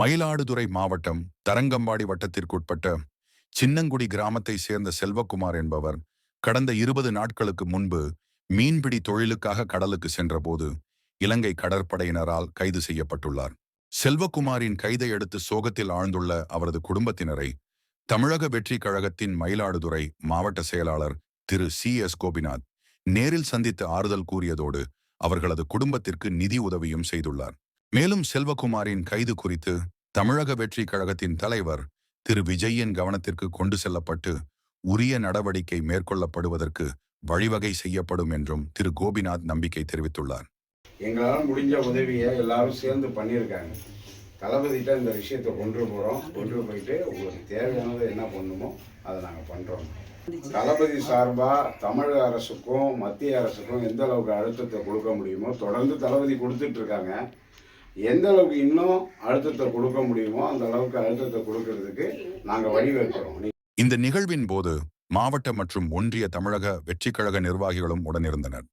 மயிலாடுதுறை மாவட்டம் தரங்கம்பாடி வட்டத்திற்குட்பட்ட சின்னங்குடி கிராமத்தை சேர்ந்த செல்வகுமார் என்பவர் கடந்த இருபது நாட்களுக்கு முன்பு மீன்பிடி தொழிலுக்காக கடலுக்கு சென்றபோது இலங்கை கடற்படையினரால் கைது செய்யப்பட்டுள்ளார். செல்வகுமாரின் கைதை அடுத்து சோகத்தில் ஆழ்ந்துள்ள அவரது குடும்பத்தினரை தமிழக வெற்றி கழகத்தின் மயிலாடுதுறை மாவட்ட செயலாளர் திரு சி. எஸ். கோபிநாத் நேரில் சந்தித்து ஆறுதல் கூறியதோடு அவர்களது குடும்பத்திற்கு நிதி உதவியும் செய்துள்ளார். மேலும் செல்வகுமாரின் கைது குறித்து தமிழக வெற்றி கழகத்தின் தலைவர் திரு. விஜயின் கவனத்திற்கு கொண்டு செல்லப்பட்டு உரிய நடவடிக்கை மேற்கொள்ளப்படுவதற்கு வழிவகை செய்யப்படும் என்றும் திரு. கோபிநாத் நம்பிக்கை தெரிவித்துள்ளார். எங்களால் முடிஞ்ச உதவியை எல்லாரும் சேர்ந்து பண்ணியிருக்காங்க. தளபதிகிட்ட இந்த விஷயத்தை கொண்டு போகிறோம் கொண்டு போயிட்டு உங்களுக்கு தேவையானது என்ன பண்ணுமோ அதை நாங்கள் பண்ணுறோம் தளபதி சார்பாக தமிழக அரசுக்கும் மத்திய அரசுக்கும் எந்த அளவுக்கு அழுத்தத்தை கொடுக்க முடியுமோ தொடர்ந்து தளபதி கொடுத்துட்டு இருக்காங்க. எந்த அளவுக்கு இன்னும் அழுத்தத்தை கொடுக்க முடியுமோ அந்த அளவுக்கு அழுத்தத்தை கொடுக்கறதுக்கு நாங்கள் வழிவகுக்கிறோம். இந்த நிகழ்வின் போது மாவட்ட மற்றும் ஒன்றிய தமிழக வெற்றிக்கழக நிர்வாகிகளும் உடனிருந்தனர்.